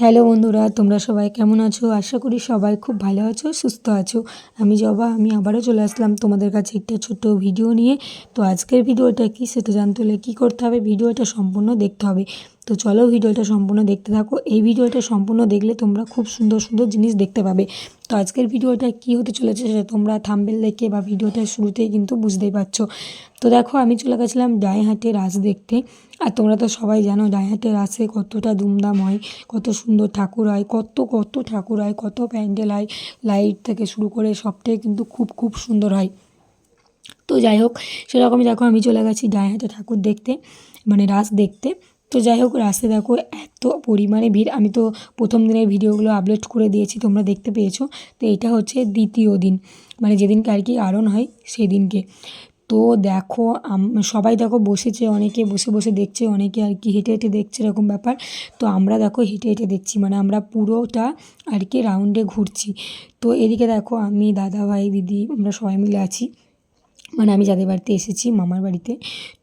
Hello বন্ধুরা, তোমরা সবাই কেমন আছো? আশা করি সবাই খুব ভালো আছো, সুস্থ আছো। আমি জবা, আমি আবারও চলে আসলাম তোমাদের কাছে একটা ছোট্ট ভিডিও নিয়ে। তো আজকের ভিডিওটা কি সেটা জানতে হলে কী করতে হবে? ভিডিওটা সম্পূর্ণ দেখতে হবে। তো চলো ভিডিওটা সম্পূর্ণ দেখতে থাকো। এই ভিডিওটা সম্পূর্ণ দেখলে তোমরা খুব সুন্দর সুন্দর জিনিস দেখতে পাবে। তো আজকের ভিডিওটা কী হতে চলেছে সেটা তোমরা থাম্বেল দেখে বা ভিডিওটার শুরুতেই কিন্তু বুঝতেই পারছ। তো দেখো, আমি চলে গেছিলাম ডাইহাটে রাস দেখতে। আর তোমরা তো সবাই জানো ডাইহাটে রাসে কতটা ধুমধাম হয়, কত সুন্দর ঠাকুর হয়, কত কত ঠাকুর হয়, কত প্যান্ডেল হয়, লাইট থেকে শুরু করে সবটাই কিন্তু খুব খুব সুন্দর হয়। তো যাই হোক, সেরকমই দেখো আমি চলে গেছি ডাইহাটে ঠাকুর দেখতে মানে রাস দেখতে। তো যাই হোক, রাস্তায় দেখো এত পরিমাণে ভিড়। আমি তো প্রথম দিনের ভিডিওগুলো আপলোড করে দিয়েছি, তোমরা দেখতে পেয়েছ। তো এটা হচ্ছে দ্বিতীয় দিন মানে যেদিনকে আর কি আরণ হয় সেই দিনকে তো দেখো সবাই দেখো বসেছে, অনেকে বসে বসে দেখছে, অনেকে আর কি হেঁটে হেঁটে দেখছে এরকম ব্যাপার। তো আমরা দেখো হেঁটে হেঁটে দেখছি মানে আমরা পুরোটা আর কি রাউন্ডে ঘুরছি। তো এদিকে দেখো আমি, দাদা ভাই, দিদি, আমরা সবাই মিলে আছি। মানে আমি যাদের বাড়িতে এসেছি, মামার বাড়িতে।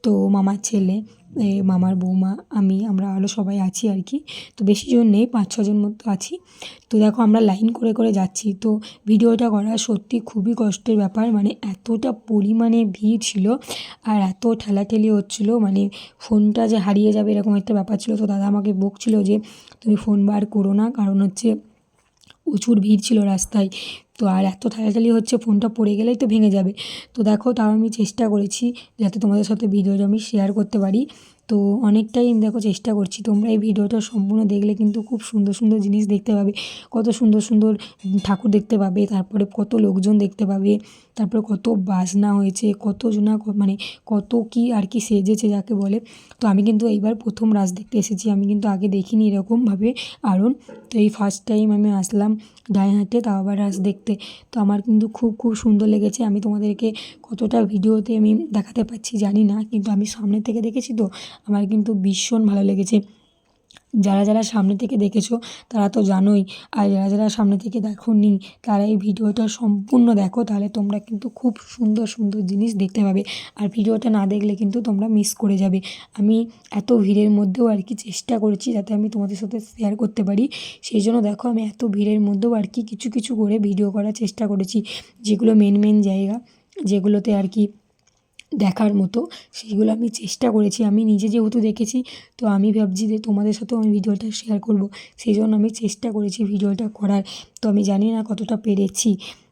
তো মামার ছেলে মামার বৌমা, আমি, আমরা আরও সবাই আছি আর কি। তো বেশি জন নেই, পাঁচ ছজন মতো আছি। তো দেখো, আমরা লাইন করে করে যাচ্ছি। তো ভিডিওটা করা সত্যি খুবই কষ্টের ব্যাপার। মানে এতটা পরিমাণে ভিড় ছিল আর এত ঠেলাঠেলি হচ্ছিল। মানে ফোনটা যে হারিয়ে যাবে এরকম একটা ব্যাপার ছিল। তো দাদা আমাকে বকছিল যে, তুমি ফোন বার করো না। কারণ হচ্ছে প্রচুর ভিড় ছিল রাস্তায়। তো আর এত ঠেলাঠেলি হচ্ছে ফোনটা পড়ে গেলেই তো ভেঙে যাবে। তো দেখো তাও আমি চেষ্টা করেছি যাতে তোমাদের সাথে ভিডিওটা আমি শেয়ার করতে পারি। তো অনেকটাই দেখো চেষ্টা করছি। তোমরা এই ভিডিওটা সম্পূর্ণ দেখলে কিন্তু খুব সুন্দর সুন্দর জিনিস দেখতে পাবে। কত সুন্দর সুন্দর ঠাকুর দেখতে পাবে, তারপরে কত লোকজন দেখতে পাবে, তারপরে কত বাজনা হয়েছে, কত কতজনা মানে কত কি আর কি সেজেছে যাকে বলে। তো আমি কিন্তু এইবার প্রথম রাস দেখতে এসেছি, আমি কিন্তু আগে দেখিনি এরকমভাবে আরন তো এই ফার্স্ট টাইম আমি আসলাম হাঁটে তাও আবার রাস দেখতে। তো আমার কিন্তু খুব খুব সুন্দর লেগেছে, আমি তোমাদেরকে কতটা ভিডিওতে আমি দেখাতে পারছি জানি না, কিন্তু আমি সামনে থেকে দেখেছি তো আমার কিন্তু ভীষণ ভালো লেগেছে। যারা যারা সামনে থেকে দেখেছ, তারা তো জানোই। আর যারা যারা সামনে থেকে দেখো নি তারা এই ভিডিওটা সম্পূর্ণ দেখো, তাহলে তোমরা কিন্তু খুব সুন্দর সুন্দর জিনিস দেখতে পাবে। আর ভিডিওটা না দেখলে কিন্তু তোমরা মিস করে যাবে। আমি এত ভিড়ের মধ্যেও আর কি চেষ্টা করেছি যাতে আমি তোমাদের সাথে শেয়ার করতে পারি। সেই জন্য দেখো, আমি এত ভিড়ের মধ্যেও আর কি কিছু কিছু করে ভিডিও করার চেষ্টা করেছি। যেগুলো মেন মেন জায়গা, যেগুলোতে আর কি দেখার মতো, সেইগুলো আমি চেষ্টা করেছি। আমি নিজে যেহেতু দেখেছি, তো আমি ভাবছি যে তোমাদের সাথেও আমি ভিডিওটা শেয়ার করব। সেই জন্য আমি চেষ্টা করেছি ভিডিওটা করার, তো আমি জানি না কতটা পেরেছি।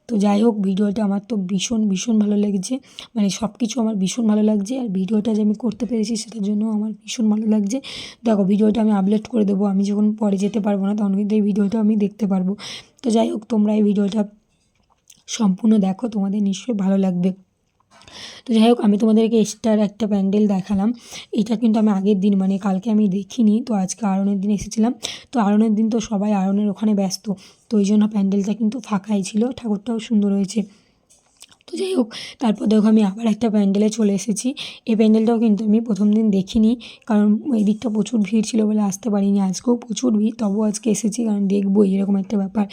তো যাই হোক, ভিডিওটা আমার তো ভীষণ ভীষণ ভালো লেগেছে। মানে সব কিছু আমার ভীষণ ভালো লাগছে, আর ভিডিওটা যে আমি করতে পেরেছি সেটার জন্য আমার ভীষণ ভালো লাগছে। দেখো, ভিডিওটা আমি আপলোড করে দেবো, আমি যখন পরে যেতে পারব না, তখন কিন্তু এই ভিডিওটা আমি দেখতে পারব। তো যাই হোক, তোমরা এই ভিডিওটা সম্পূর্ণ দেখো, তোমাদের নিশ্চয়ই ভালো লাগবে। তো যাই হোক আমি তোমাদেরকে এক্সট্রার একটা প্যান্ডেল দেখালাম। এটা কিন্তু আমি আগের দিন মানে কালকে আমি দেখিনি, তো আজকে আরনের দিন এসেছিলাম। তো আরনের দিন তো সবাই আরনের ওখানে ব্যস্ত, তো ওই জন্য প্যান্ডেলটা কিন্তু ফাঁকাই ছিল। ঠাকুরটাও সুন্দর হয়েছে। যাই হোক, তারপর দেখো আমি আবার একটা প্যান্ডেলে চলে এসেছি। এই প্যান্ডেলটাও কিন্তু আমি প্রথম দিন দেখিনি, কারণ এই দিকটা প্রচুর ভিড় ছিল বলে আসতে পারিনি। আজকেও প্রচুর ভিড়, তবুও আজকে এসেছি কারণ দেখব এরকম একটা ব্যাপার।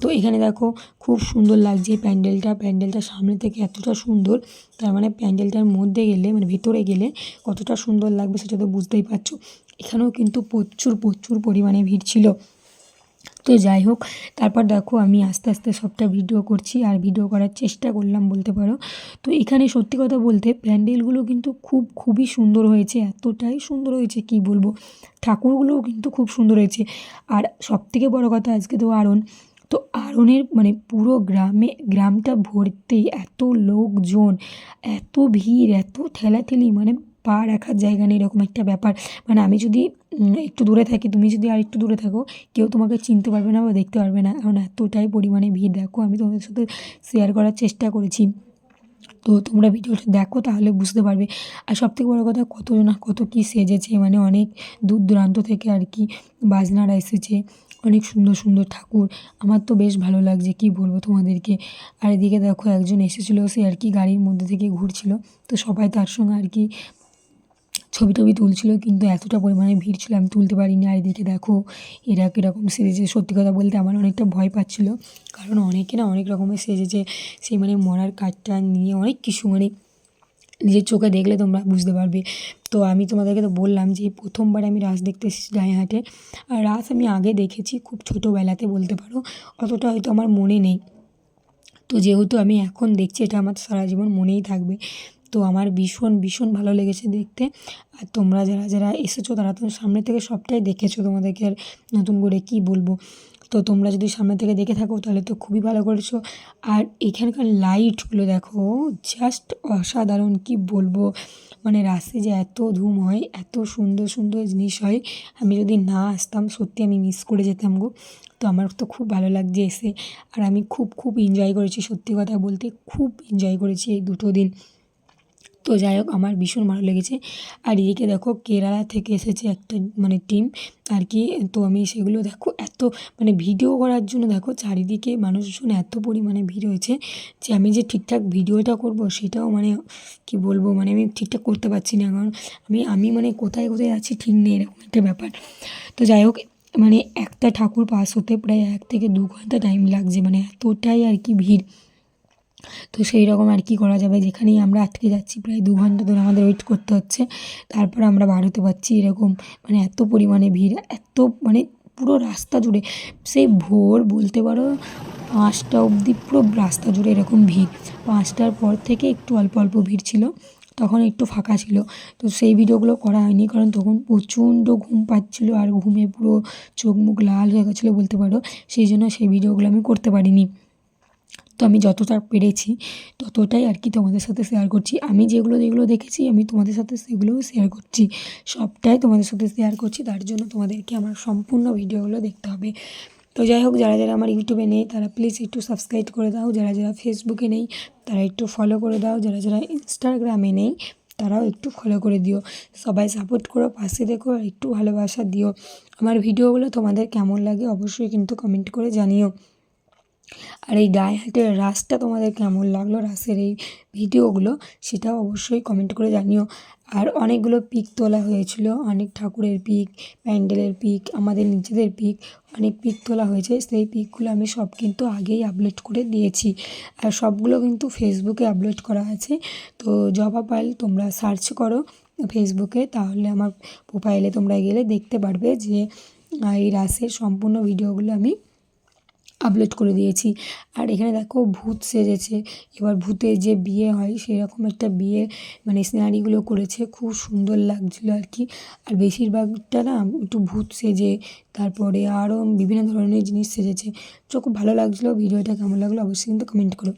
তো এখানে দেখো, খুব সুন্দর লাগছে এই প্যান্ডেলটা। প্যান্ডেলটা সামনে থেকে এতটা সুন্দর, তার মানে প্যান্ডেলটার মধ্যে গেলে মানে ভিতরে গেলে কতটা সুন্দর লাগবে সেটা তো বুঝতেই পারছ। এখানেও কিন্তু প্রচুর প্রচুর পরিমাণে ভিড় ছিল। তো যাই হোক। তারপর দেখো, আমি আস্তে আস্তে সবটা ভিডিও করছি আর ভিডিও করার চেষ্টা করলাম বলতে পারো। তো এখানে সত্যি কথা বলতে প্যান্ডেলগুলো কিন্তু খুব, খুবই সুন্দর হয়েছে, এতটাই সুন্দর হয়েছে কি বলব? ঠাকুরগুলোও কিন্তু খুব সুন্দর হয়েছে। আর সবথেকে বড় কথা আজকে তো আরণ তো আরনের মানে পুরো গ্রামে, গ্রামটা ভর্তি, এত লোকজন, এত ভিড়, এত ঠেলাঠেলি মানে পা রাখার জায়গা নেই, এরকম একটা ব্যাপার। মানে আমি যদি একটু দূরে থাকি, তুমি যদি আর একটু দূরে থাকো, কেউ তোমাকে চিনতে পারবে না বা দেখতে পারবে না। কারণ এতটাই পরিমাণে ভিড়, দেখো, আমি তোমাদের সাথে শেয়ার করার চেষ্টা করেছি। তো তোমরা ভিডিওটা দেখো, তাহলে বুঝতে পারবে। আর সবথেকে বড়ো কথা, কতজন কত কী সেজেছে মানে অনেক দূর দূরান্ত থেকে আর কি বাজনারা এসেছে। অনেক সুন্দর সুন্দর ঠাকুর। আমার তো বেশ ভালো লাগছে, কী বলব তোমাদেরকে। আর এদিকে দেখো, একজন এসেছিল, সে আর কি গাড়ির মধ্যে থেকে ঘুরছিল। তো সবাই তার সঙ্গে আর কি ছবি টবি তুলছিল, কিন্তু এতটা পরিমাণে ভিড় ছিল আমি তুলতে পারিনি। আর এদিকে দেখো, এরা কীরকম সেজেছে। সত্যি কথা বলতে আমার অনেকটা ভয় পাচ্ছিলো, কারণ অনেকে না অনেক রকমের সেজেছে। সেই মানে মরার কাঠটা নিয়ে অনেক কিছু মানে নিজের চোখে দেখলে তোমরা বুঝতে পারবে। তো আমি তোমাদেরকে তো বললাম যে, প্রথমবার আমি রাস দেখতে এসেছি গায়েহাটে আর রাস আমি আগে দেখেছি খুব ছোটোবেলাতে বলতে পারো, অতটা হয়তো আমার মনে নেই। তো যেহেতু আমি এখন দেখছি, এটা আমার সারা জীবন মনেই থাকবে। তো আমার ভীষণ ভীষণ ভালো লেগেছে দেখতে। আর তোমরা যারা যারা এসেছ তারা তো সামনে থেকে সবটাই দেখেছ তোমাদেরকে আর নতুন করে কী বলব। তো তোমরা যদি সামনে থেকে দেখে থাকো তাহলে তো খুবই ভালো করেছ। আর এখানকার লাইটগুলো দেখো জাস্ট অসাধারণ কী বলব। মানে রাসে যে এত ধুম হয়, এত সুন্দর সুন্দর জিনিস হয়, আমি যদি না আসতাম সত্যি আমি মিস করে যেতাম গো। তো আমার তো খুব ভালো লাগছে এসে। আর আমি খুব খুব এনজয় করেছি সত্যি কথা বলতে, খুব এনজয় করেছি এই দুটো দিন। তো যাই হোক, আমার ভীষণ ভালো লেগেছে। আর এদিকে দেখো, কেরালা থেকে এসেছে একটা মানে টিম আর কি। তো আমি সেগুলো দেখো, এত মানে ভিডিও করার জন্য দেখো, চারিদিকে মানুষজন এত পরিমাণে ভিড় হয়েছে যে আমি যে ঠিকঠাক ভিডিওটা করব, সেটাও মানে কি বলব মানে আমি ঠিকঠাক করতে পারছি না। কারণ আমি আমি মানে কোথায় কোথায় আছি ঠিক নেই, এরকম একটা ব্যাপার। তো যাই হোক মানে একটা ঠাকুর পাস হতে প্রায় এক থেকে দু ঘণ্টা টাইম লাগছে মানে এতটাই আর কি ভিড়। তো সেই রকম আর কি করা যাবে। যেখানেই আমরা আটকে যাচ্ছি, প্রায় দু ঘণ্টা ধরে আমাদের ওয়েট করতে হচ্ছে। তারপর আমরা বার হতে পারছি এরকম। মানে এত পরিমাণে ভিড়, এত মানে পুরো রাস্তা জুড়ে সেই ভোর বলতে পারো পাঁচটা অবধি পুরো রাস্তা জুড়ে এরকম ভিড়। পাঁচটার পর থেকে একটু অল্প অল্প ভিড় ছিল, তখন একটু ফাঁকা ছিল। তো সেই ভিডিওগুলো করা হয়নি, কারণ তখন প্রচণ্ড ঘুম পাচ্ছিলো আর ঘুমে পুরো চোখ মুখ লাল হয়ে গেছিল বলতে পারো। সেই জন্য সেই ভিডিওগুলো আমি করতে পারিনি। তো আমি যতটা পেরেছি ততটাই আর কি তোমাদের সাথে শেয়ার করছি। আমি যেগুলো যেগুলো দেখেছি, আমি তোমাদের সাথে সেগুলোও শেয়ার করছি। সবটাই তোমাদের সাথে শেয়ার করছি, তার জন্য তোমাদেরকে আমার সম্পূর্ণ ভিডিওগুলো দেখতে হবে। তো যাই হোক, যারা যারা আমার ইউটিউবে নেই, তারা প্লিজ একটু সাবস্ক্রাইব করে দাও। যারা যারা ফেসবুকে নেই, তারা একটু ফলো করে দাও। যারা যারা ইনস্টাগ্রামে নেই, তারাও একটু ফলো করে দিও। সবাই সাপোর্ট করো, পাশে দেখো একটু ভালোবাসা দিও। আমার ভিডিওগুলো তোমাদের কেমন লাগে অবশ্যই কিন্তু কমেন্ট করে জানিও। আর এই গায়েহাটের রাসটা তোমাদের কেমন লাগল, রাসের এই ভিডিওগুলো সেটাও অবশ্যই কমেন্ট করে জানিও। আর অনেকগুলো পিক তোলা হয়েছিল, অনেক ঠাকুরের পিক, প্যান্ডেলের পিক, আমাদের নিজেদের পিক, অনেক পিক তোলা হয়েছে। সেই পিকগুলো আমি সব কিন্তু আগেই আপলোড করে দিয়েছি। আর সবগুলো কিন্তু ফেসবুকে আপলোড করা আছে। তো জবা পাইল তোমরা সার্চ করো ফেসবুকে তাহলে আমার প্রোফাইলে তোমরা গেলে দেখতে পারবে যে এই রাসের সম্পূর্ণ ভিডিওগুলো আমি আপলোড করে দিয়েছি। আর এখানে দেখো ভূত সেজেছে। এবার ভূতের যে বিয়ে হয়, সেরকম একটা বিয়ে মানে সিনারিগুলো করেছে। খুব সুন্দর লাগছিল আর কি। আর বেশিরভাগটা না একটু ভূত সেজে, তারপরে আরও বিভিন্ন ধরনের জিনিস সেজেছে। তো খুব ভালো লাগছিল। ভিডিওটা কেমন লাগল অবশ্যই কিন্তু কমেন্ট করো।